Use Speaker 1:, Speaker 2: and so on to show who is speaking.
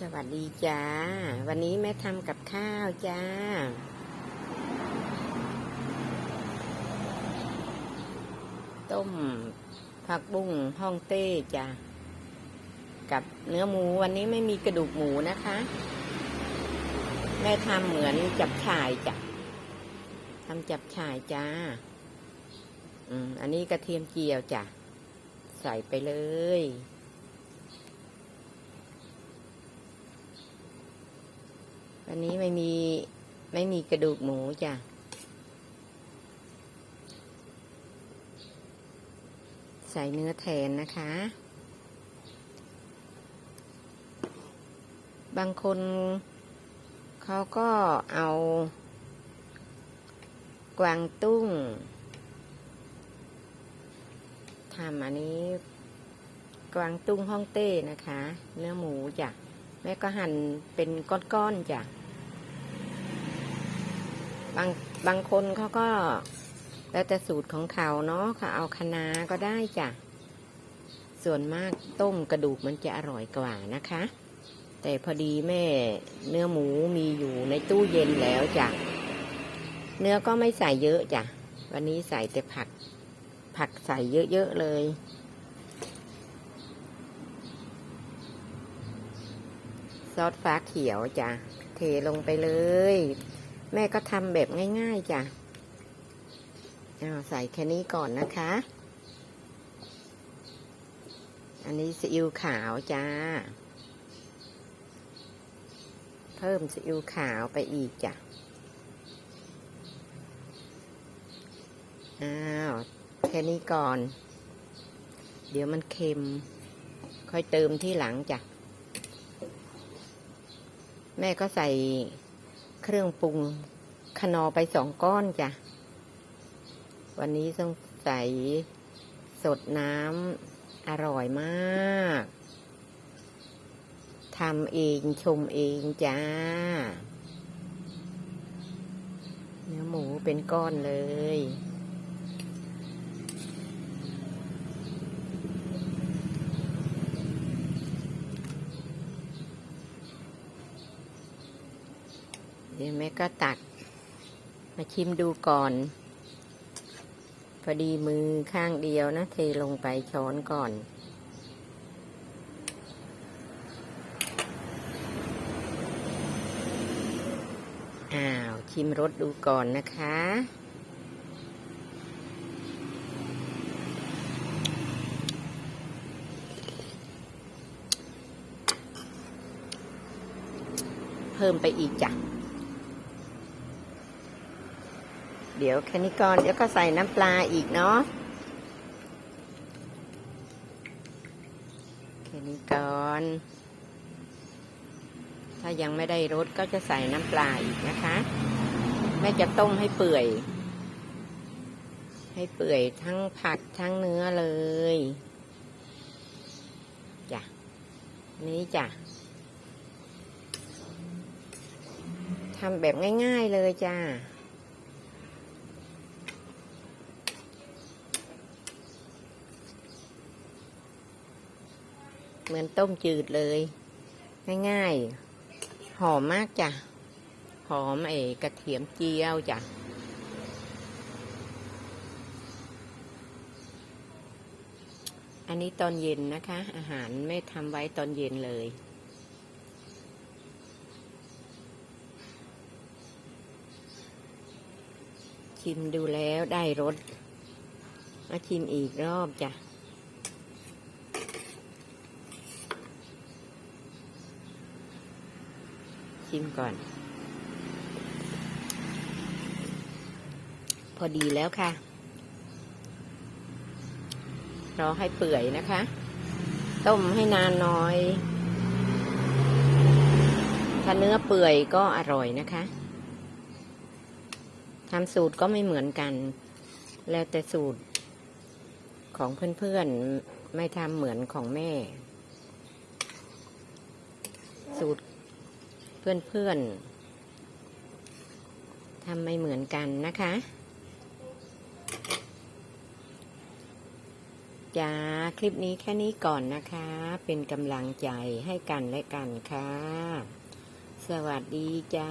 Speaker 1: สวัสดีจ้า วันนี้แม่ทำกับข้าวจ้า ต้มผักบุ้งฮ่องเต้จ้า กับเนื้อหมูวันนี้ไม่มีกระดูกหมูนะคะ แม่ทำเหมือนจับฉ่ายจ้ะทำจับฉ่ายจ้า อืมอันนี้กระเทียมเจียวจ้ะ ใส่ไปเลย วันนี้ไม่มีไม่มีกระดูกหมูจ้ะ ใส่เนื้อแทนนะคะ บางคนเขาก็เอา กวางตุ้งทำอันนี้ กวางตุ้งฮ่องเต้นะคะ เนื้อหมูจ้ะแม่ก็หั่นเป็นก้อนๆจ้ะ บางบางคนเขาก็ แล้วแต่สูตรของเขาเนาะเขาเอาคะน้าก็ได้จ้ะ ส่วนมากต้มกระดูกมันจะอร่อยกว่านะคะ แต่พอดีแม่เนื้อหมูมีอยู่ในตู้เย็นแล้วจ้ะ เนื้อก็ไม่ใส่เยอะจ้ะ วันนี้ใส่แต่ผัก ผักใส่เยอะๆเลยซอสฟ้าเขียวจ้ะ เทลงไปเลย แม่ก็ทำแบบง่ายๆจ้ะอ้าวใส่แค่นี้ก่อนนะคะ อันนี้ซีอิ๊วขาวจ้า เพิ่มซีอิ๊วขาวไปอีกจ้ะ อ้าว แค่นี้ก่อน เดี๋ยวมันเค็ม ค่อยเติมที่หลังจ้ะ แม่ก็ใส่ เครื่องปรุงคนอไปสองก้อนจ้ะ วันนี้ต้องใส่สดน้ำอร่อยมากทำเองชมเองจ้า เนื้อหมูเป็นก้อนเลย เดี๋ยวแม่ก็ตัก มาชิมดูก่อน พอดีมือข้างเดียวนะ เทลงไปช้อนก่อน อ้าว ชิมรสดูก่อนนะคะเพิ่มไปอีกจ้ะ เดี๋ยวแค่นี้ก่อนเดี๋ยวก็ใส่น้ำปลาอีกเนาะแค่นี้ก่อน ถ้ายังไม่ได้รสก็จะใส่น้ำปลาอีกนะคะ แม่จะต้มให้เปื่อย ให้เปื่อยทั้งผักทั้งเนื้อเลยจ้ะนี้จ้ะทำแบบง่าย ๆเลยจ้า เหมือนต้มจืดเลย ง่ายๆ หอมมากจ้ะ หอมไอ้กระเทียมเจียวจ้ะอันนี้ตอนเย็นนะคะ อาหารไม่ทำไว้ตอนเย็นเลย ชิมดูแล้วได้รสมาชิมอีกรอบจ้ะ ชิมก่อน พอดีแล้วค่ะ รอให้เปื่อยนะคะ ต้มให้นานน่อย ถ้าเนื้อเปื่อยก็อร่อยนะคะทำสูตรก็ไม่เหมือนกัน แล้วแต่สูตรของเพื่อนๆ ไม่ทำเหมือนของแม่ สูตร เพื่อนๆทำไม่เหมือนกันนะคะจ้าคลิปนี้แค่นี้ก่อนนะคะ เป็นกำลังใจให้กันและกันค่ะ สวัสดีจ้า